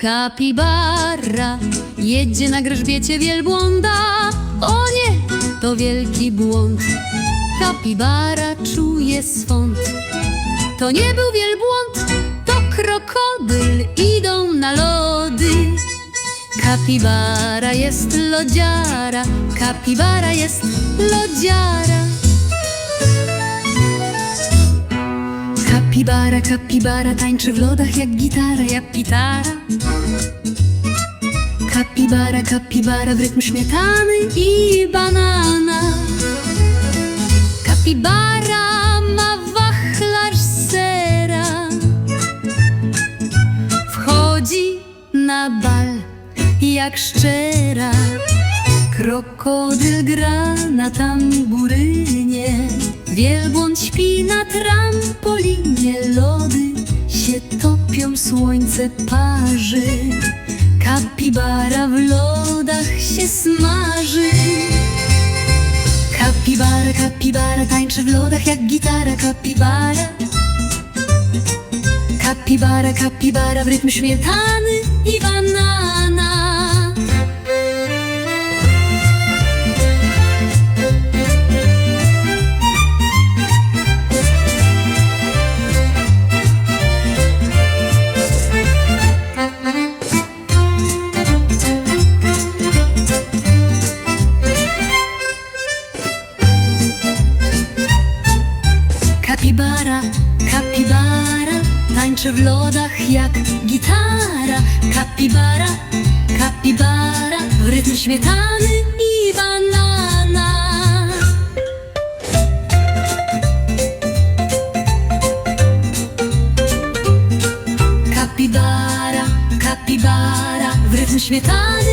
Kapibara jedzie na grzbiecie wielbłąda. O nie, to wielki błąd. Kapibara czuje swąd. To nie był wielbłąd, to krokodyl. Idą na lody. Kapibara jest lodziara. Kapibara jest lodziara. Kapibara, kapibara tańczy w lodach jak gitara, jak gitara. Kapibara, kapibara w rytm śmietany i banana. Kapibara ma wachlarz sera. Wchodzi na bal jak szczera. Krokodyl gra na tamburynie. Wielbłąd śpi na trampolinie. Lody się topią, słońce parzy. Kapibara w lodach się smaży. Kapibara, kapibara tańczy w lodach jak gitara. Kapibara. Kapibara, kapibara w rytm śmietany i banana. Kapibara, kapibara Tańczy w lodach jak gitara. Kapibara, kapibara W rytm śmietany i banana. Kapibara, kapibara W rytm śmietany